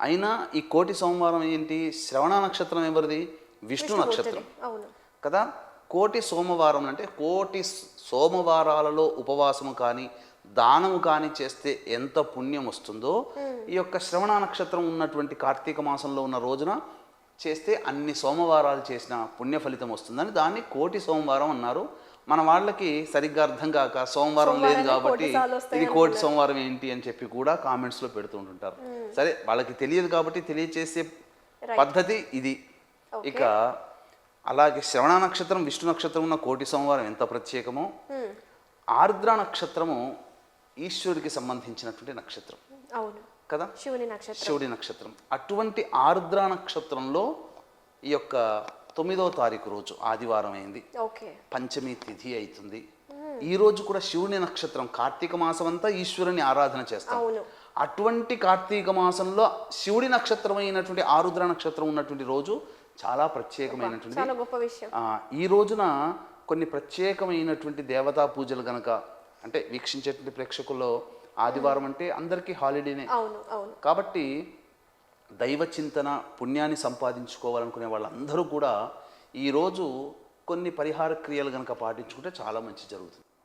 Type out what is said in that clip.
అయినా ఈ కోటి సోమవారం ఏంటి? శ్రవణ నక్షత్రం ఎవరిది? విష్ణు నక్షత్రం. కదా? కోటి సోమవారం అంటే కోటి సోమవారాలలో ఉపవాసము కానీ దానము కానీ చేస్తే ఎంత పుణ్యం వస్తుందో ఈ యొక్క శ్రవణ నక్షత్రం ఉన్నటువంటి కార్తీక మాసంలో ఉన్న రోజున చేస్తే అన్ని సోమవారాలు చేసిన పుణ్య ఫలితం వస్తుందని దాన్ని కోటి సోమవారం అన్నారు. మన వాళ్ళకి సరిగ్గా అర్థం కాక సోమవారం లేదు కాబట్టి ఇది కోటి సోమవారం ఏంటి అని చెప్పి కూడా కామెంట్స్లో పెడుతుంటుంటారు సరే వాళ్ళకి తెలియదు కాబట్టి తెలియచేసే పద్ధతి ఇది. ఇక అలాగే శ్రవణ నక్షత్రం విష్ణు నక్షత్రం ఉన్న కోటి సోమవారం ఎంత ప్రత్యేకమో. ఆర్ద్ర నక్షత్రము ఈశ్వరుడికి సంబంధించినటువంటి నక్షత్రం. అవును. కదా? శివుని నక్షత్రం. శివుడి నక్షత్రం. అటువంటి ఆర్ద్ర నక్షత్రంలో ఈ యొక్క తొమ్మిదవ తారీఖు రోజు ఆదివారం అయింది. ఓకే. పంచమి తిథి అవుతుంది ఈ రోజు కూడా శివుని నక్షత్రం కార్తీక మాసం అంతా ఈశ్వరుని ఆరాధన చేస్తాం. అటువంటి కార్తీక మాసంలో శివుడి నక్షత్రం అయినటువంటి ఆరుద్ర నక్షత్రం ఉన్నటువంటి రోజు చాలా ప్రత్యేకమైనటువంటి ఈ రోజున కొన్ని ప్రత్యేకమైనటువంటి దేవతా పూజలు గనక అంటే వీక్షించేటువంటి ప్రేక్షకుల్లో ఆదివారం అంటే అందరికీ హాలిడేనే. అవును అవును. కాబట్టి దైవ చింతన పుణ్యాన్ని సంపాదించుకోవాలనుకునే వాళ్ళందరూ కూడా ఈరోజు కొన్ని పరిహార క్రియలు కనుక పాటించుకుంటే చాలా మంచి జరుగుతుంది.